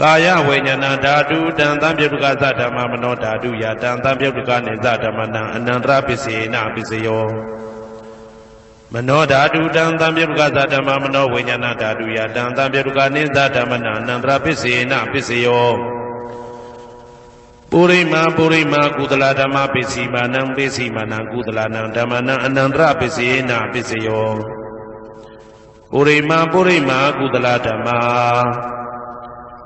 ကာယဝိညာဏဓာတုတံသံပြုတ်တကသဓမ္မမနောဓာတုယတံသံပြုတ်တကနိသဓမ္မနံအနန္တရပစ္စေနပစ္စယောမနောဓာတုတံသံပြုတ်ကသဓမ္မမနောဝိညာဏဓာတုယတံသံပြုတ်ကနိသဓမ္မနာအနန္တရပစ္စေနပစ္စယောပုရိမာပုရိမာကုသလဓမ္မပစ္စည်းမာနံပစ္စည်းမာနံကုသလနံဓမ္မနံအနန္တရပစ္စေနပစ္စယောပုရိမာပုရိမာကုသလဓမ္မာ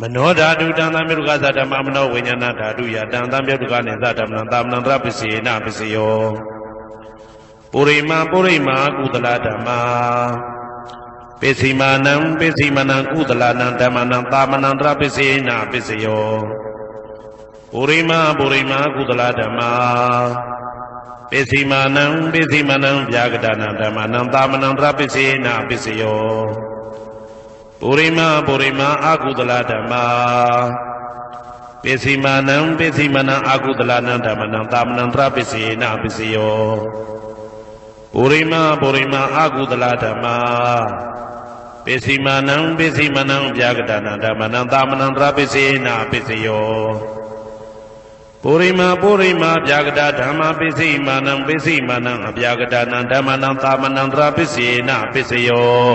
မနောဓာတုတံသံမြုကသဓမ္မမနောဝိညာဏဓာတုယတံသံမြုကနေသဓမ္မနံသာမဏံတရပစ္စေနပစ္စယောပုရိမာပုရိမာကုသလဓမ္မာပိစိမာနံပိစိမနံကုသလနံဓမ္မနံသာမဏံတရပစ္စေနပစ္စယောပုရိမာပုရိမာကုသလဓမ္မာပိစိမာနံပိစိမနံဗျာကတနံဓမ္မနံသာမဏံတရပစ္စေနပစ္စယော ပုရိမပုရိမအာကုသလဓမ္မာပိစီမာနံပိစီမနံအာကုသလနံဓမ္မနံတာမနံတရပိစီနာပိစီယောပုရိမပုရိမအာကုသလဓမ္မာပိစီမာနံပိစီမနံဗျာကတနာဓမ္မနံတာမနံတရပိစီနာပိစီယောပုရိမပုရိမဗျာကတဓမ္မပိစီမာနံပိစီမာနံအဗျာကတနာဓမ္မနံတာမနံတရပိစီနာပိစီယော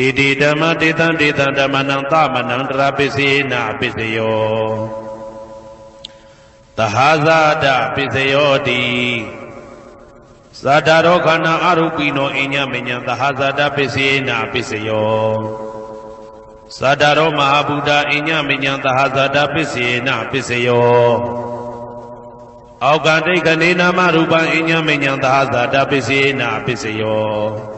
တေတိဓမ္မတေတံတေတံဓမ္မနံသမနံတရာပစ္စေနာပစ္စယောသဟာဇာတပစ္စယောတိဇာတာရောခန္ဓာအရူပိနောအညမညံသဟာဇာတပစ္စေနာပစ္စယောဇာတာရောမဟာဗုဒ္ဓအညမညံသဟာဇာတပစ္စေနာပစ္စယောအောက်ကတိတ်ကနေနာမရူပံအညမညံသဟာဇာတပစ္စေနာပစ္စယော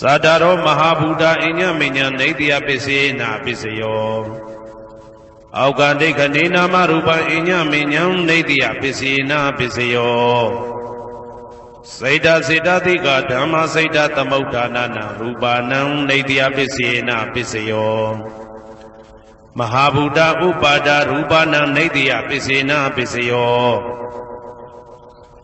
သတ္တရောမဟာဗုဒ္ဓအညမညံနေတယပစ္စေနာပစ္စယောအောက်ကဒိဋ္ဌနေနာမရူပအညမညံနေတယပစ္စေနာပစ္စယောစေတစေတသိကဓမ္မစေတသမုဋ္ဌာနာနာရူပါနံနေတယပစ္စေနာပစ္စယောမဟာဗုဒ္ဓဥပါဒရူပနံနေတယပစ္စေနာပစ္စယော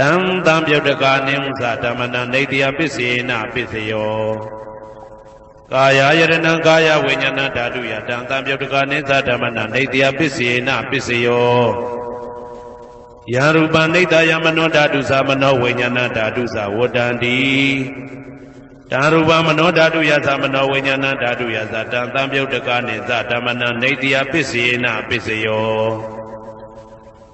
တံတံပြုတ်တကာနိသဓမ္မနံနေတယပစ္စေနပစ္စယောကာယယရဏံကာယဝိညာဏဓာတုယတံတံပြုတ်တကာနိသဓမ္မနံနေတယပစ္စေနပစ္စယောယရူပနိတယမနောဓာတုသမနောဝိညာဏဓာတုသဝတ္တန္တိတံရူပမနောဓာတုယသမနောဝိညာဏဓာတုယသတံတံပြုတ်တကာနိသဓမ္မနံနေတယပစ္စေနပစ္စယော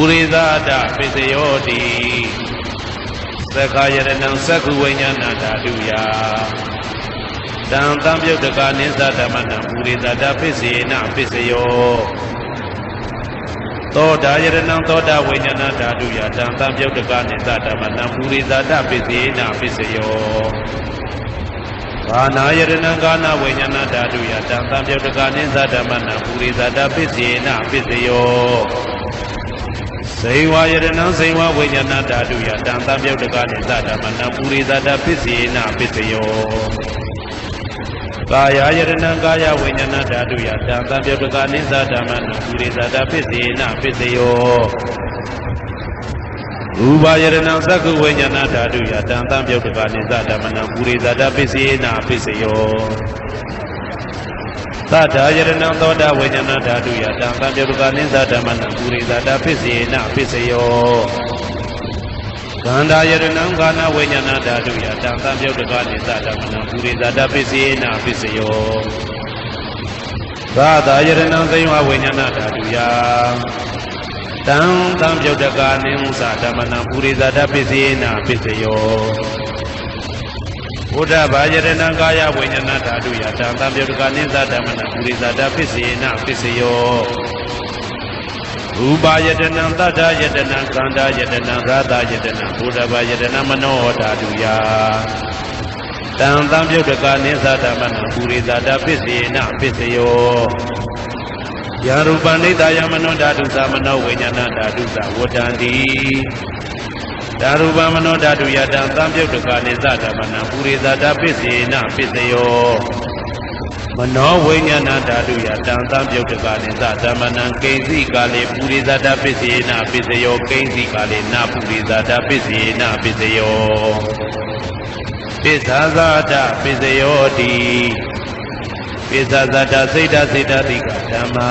ဥရိသဒပစ္စယောတိသက္ခာယရဏံသက္ခုဝိညာဏဓာတုယတံတံပြုတ်တကနိသဓမ္မနံဥရိသဒပစ္စေနပစ္စယောသောတာယရဏံသောတာဝိညာဏဓာတုယတံတံပြုတ်တကနိသဓမ္မနံဥရိသဒပစ္စေနပစ္စယောကာနာယရဏံကာနာဝိညာဏဓာတုယတံတံပြုတ်တကနိသဓမ္မနံဥရိသဒပစ္စေနပစ္စယော ဇိဝယရဏံဇိဝဝိညာဏဓာတုယတံတံပြုတ်တကနိသဓမ္မနံပုရိသတပစ္စေနပစ္စယောကာယယရဏံကာယဝိညာဏဓာတုယတံတံပြုတ်တကနိသဓမ္မနံပုရိသတပစ္စေနပစ္စယောရူပယရဏံသက္ကုဝိညာဏဓာတုယတံတံပြုတ်တကနိသဓမ္မနံပုရိသတပစ္စေနပစ္စယော သတ္တာယရဏံသောတာဝိညာဏဓာတုယတံသံပြုတ်ကနိသဓမ္မနံပုရိသတာပစ္စေနပစ္စယောကန္တာယရဏံကာနဝိညာဏဓာတုယတံသံပြုတ်ကနိသဓမ္မနံပုရိသတာပစ္စေနပစ္စယောကသာသာယရဏံသိဝဝိညာဏဓာတုယတံတံပြုတ်တကာနိဥ္စဓမ္မနံပုရိသတပစ္စေနပစ္စယော ဘုဒ္ဓဘာယရဏံကာယဝိညာဏဓာတုယတံတံပြုတ်တကာနိသဓမ္မနံပုရိသတပစ္စေနပစ္စယောရူပယတနံတတ္တယတနံခန္ဓာယတနံသာသယတနံဘုဒ္ဓဘာယတနံမနောဓာတုယတံတံပြုတ်တကာနိသဓမ္မနံပုရိသတပစ္စေနပစ္စယောယာရူပနိတယမနောဓာတုသမနောဝိညာဏဓာတုသဝတ္တံတိ ဓာရူပမနောဓာတုယတံသံပြုတ်တကာနိသဓမ္မနံပုရိသတပစ္စေနပစ္စယောမနောဝိညာဏဓာတုယတံသံပြုတ်တကာနိသဓမ္မနံကိဉ္စီကာလေပုရိသတပစ္စေနပစ္စယောကိဉ္စီကာလေနပုရိသတပစ္စေနပစ္စယောပစ္ဆာဇာတပစ္စယောတိပိစ္ဆာဇာတစိတ်တစိတ်တတိကဓမ္မာ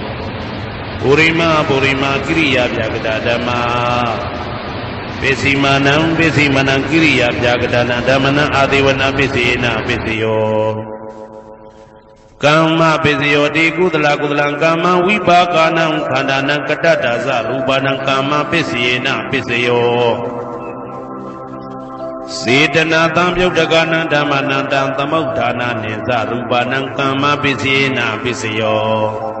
ပုရိမာပုရိမာကိရိယာပြကတာဓမ္မာပစ္စည်းမနံပစ္စည်းမနံကိရိယာပြကတာနံဓမ္မနံအာဒေဝနာပစ္စေနပစ္စယောကမ္မပစ္စယောတိကုသလကုသလံကမ္မဝိပါကနံခန္ဓာနံကတ္တတာဇရူပနံကမ္မပစ္စယေနပစ္စယောစေတနာတံပြုတ်တကနံဓမ္မနံတံသမုဋ္ဌာနာနိသရူပနံကမ္မပစ္စယေနပစ္စယော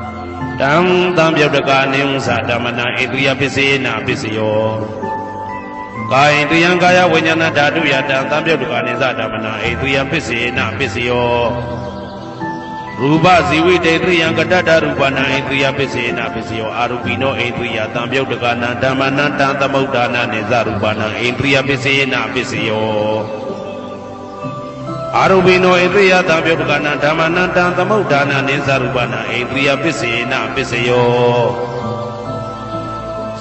တံတံပြုတ်တကနိဥ္စဓမ္မနာဣန္ဒြိယပစ္စေနာပစ္စယောကာယတယံကာယဝိညာဏဓာတုယတံတံပြုတ်တကနိသဓမ္မနာဣန္ဒြိယပစ္စေနာပစ္စယောရူပဇီဝိတေတယံကတ္တတရူပနာဣန္ဒြိယပစ္စေနာပစ္စယောအာရူပိနောဣန္ဒြိယတံပြုတ်တကနာဓမ္မနာတံသမုဋ္ဌာနာနိသရူပနာဣန္ဒြိယပစ္စေနာပစ္စယော အာရုပိနောဣတိယတံပြုတ်တကနာဓမ္မနံတံသမုဋ္ဌာနာနိသရူပနာဣန္ဒြိယပစ္စေနပစ္စယော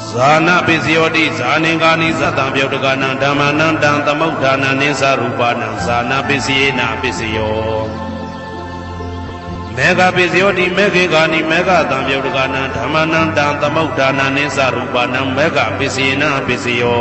ဇာနာပစ္စယောတိဇာနေကာနိသတံပြုတ်တကနာဓမ္မနံတံသမုဋ္ဌာနာနိသရူပနာဇာနာပစ္စယေနပစ္စယောမေဃပစ္စယောတိမေခေကာနိမေဃတံပြုတ်တကနာဓမ္မနံတံသမုဋ္ဌာနာနိသရူပနာမေဃပစ္စယေနပစ္စယော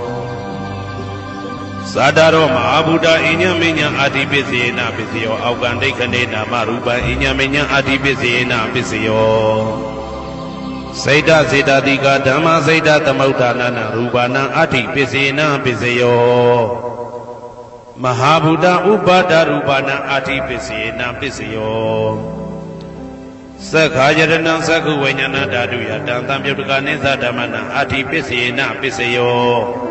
သာတာရောမဟာဗုဒ္ဓအိညမညအာတိပစ္စေနပစ္စယောအောက်ကံဒိဋ္ဌနေနာမရူပံအိညမညအာတိပစ္စေနပစ္စယောစိတ်တစေတတိကဓမ္မစိတ်တသမုဋ္ဌာနနာရူပနာအဋ္ဌိပစ္စေနပစ္စယောမဟာဗုဒ္ဓဥပါဒရူပနာအဋ္ဌိပစ္စေနပစ္စယောသက္ခာယရဏံသက္ခုဝိညာဏဓာတုယတံတံပြုတ်တကနိသဓမ္မနာအဋ္ဌိပစ္စေနပစ္စယော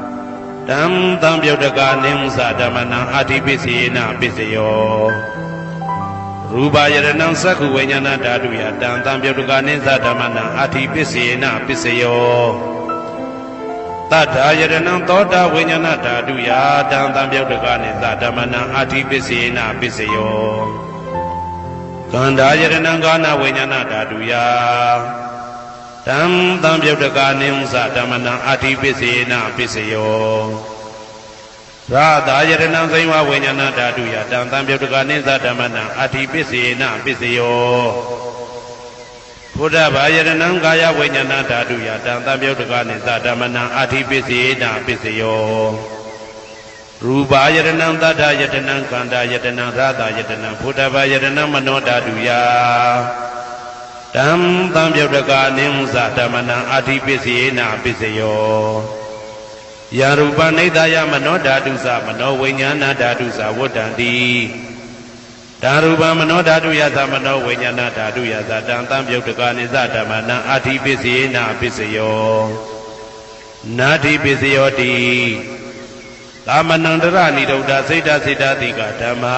တံသံပြုတ်တကနိသဓမ္မနံအာတိပစ္စေနာပစ္စယောရူပယရဏံသက္ခုဝိညာဏဓာတုယတံသံပြုတ်တကနိသဓမ္မနံအာတိပစ္စေနာပစ္စယောတတ္ထာယရဏံသောတာဝိညာဏဓာတုယတံသံပြုတ်တကနိသဓမ္မနံအာတိပစ္စေနာပစ္စယောကန္တာယရဏံကာနဝိညာဏဓာတုယ တံသံပြုတ်တကနိသဓမ္မနံအာတိပစ္စေနာပစ္စယောရာသာယရဏံစိဝဝိညာဏဓာတုယတံသံပြုတ်တကနိသဓမ္မနံအာတိပစ္စေနာပစ္စယောဘုဒ္ဓဘာယရဏံကာယဝိညာဏဓာတုယတံသံပြုတ်တကနိသဓမ္မနံအာတိပစ္စေနာပစ္စယောရူပါယရဏံတတ္ထယတနံခန္ဓာယတနံရာသယတနံဘုဒ္ဓဘာယရဏံမနောဓာတုယ တံသံပြုတ်တကနိသဓမ္မနံအာတိပစ္စေနာပစ္စယောယာရူပနိဒာယမနောဓာတုသမနောဝိညာဏဓာတုသဝတ္တံတိဓာရူပမနောဓာတုယသမနောဝိညာဏဓာတုယသတံသံပြုတ်တကနိသဓမ္မနံအာတိပစ္စေနာပစ္စယောနာတိပစ္စယောတိသာမဏံတရဏိဒုဒ္ဓစိတ်တစိတ်တတိကဓမ္မာ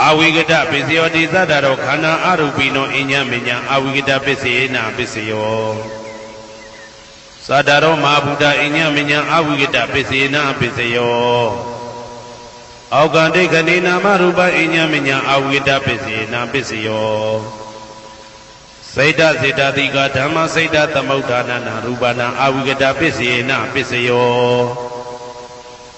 အာဝိကတပစ္စယောတိသတ္တရောခန္ဓာအရူပိနောအညမညာအာဝိကတပစ္စေနာပစ္စယောသတ္တရောမဟာဗုဒ္ဓအညမညာအာဝိကတပစ္စေနာပစ္စယောအောက်ကံဒိဋ္ဌိနာမရူပအညမညာအာဝိကတပစ္စေနာပစ္စယောစိတ်တစေတတိကဓမ္မစိတ်တသမုဋ္ဌာနနာရူပနာအာဝိကတပစ္စေနာပစ္စယော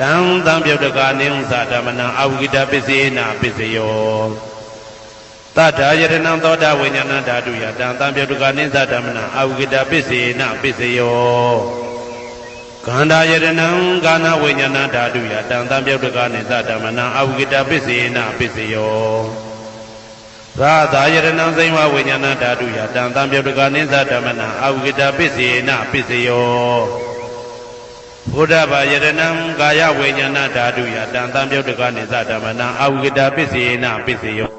တံသံပြုတ်တကနိဥ္စဓမ္မနံအဝိကတပစ္စေနာပစ္စယောတတ္ထာယတနံသောတာဝိညာဏဓာတုယတံသံပြုတ်တကနိသဓမ္မနံအဝိကတပစ္စေနာပစ္စယောခန္ဓာယတနံကာနဝိညာဏဓာတုယတံသံပြုတ်တကနိသဓမ္မနံအဝိကတပစ္စေနာပစ္စယောရာသာယတနံစိမ္ဝဝိညာဏဓာတုယတံသံပြုတ်တကနိသဓမ္မနံအဝိကတပစ္စေနာပစ္စယော ဘုဒ္ဓဘာယရဏံကာယဝိညာဏဓာတုယတံတံပြုတ်တကနိသဓမ္မနံအာဝိကတပစ္စေနပစ္စယော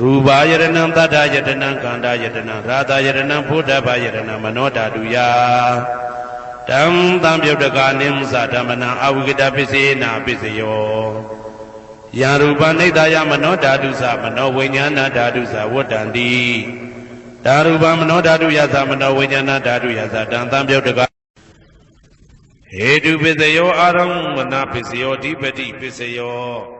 ရူပါယရဏံတတ္ထယတနံကန္တာယတနံရာသယရဏံဘုဒ္ဓဘာယရဏံမနောဓာတုယတံတံပြုတ်တကနိသဓမ္မနံအာဝိကတပစ္စေနပစ္စယောယံရူပနိဒာယမနောဓာတုသမနောဝိညာဏဓာတုသဝတ္တံတိဓာရူပမနောဓာတုယသမနောဝိညာဏဓာတုယသတံတံပြုတ်တက ဟေတုပစ္စယောအာရမဏပစ္စယောဓိပတိပစ္စယော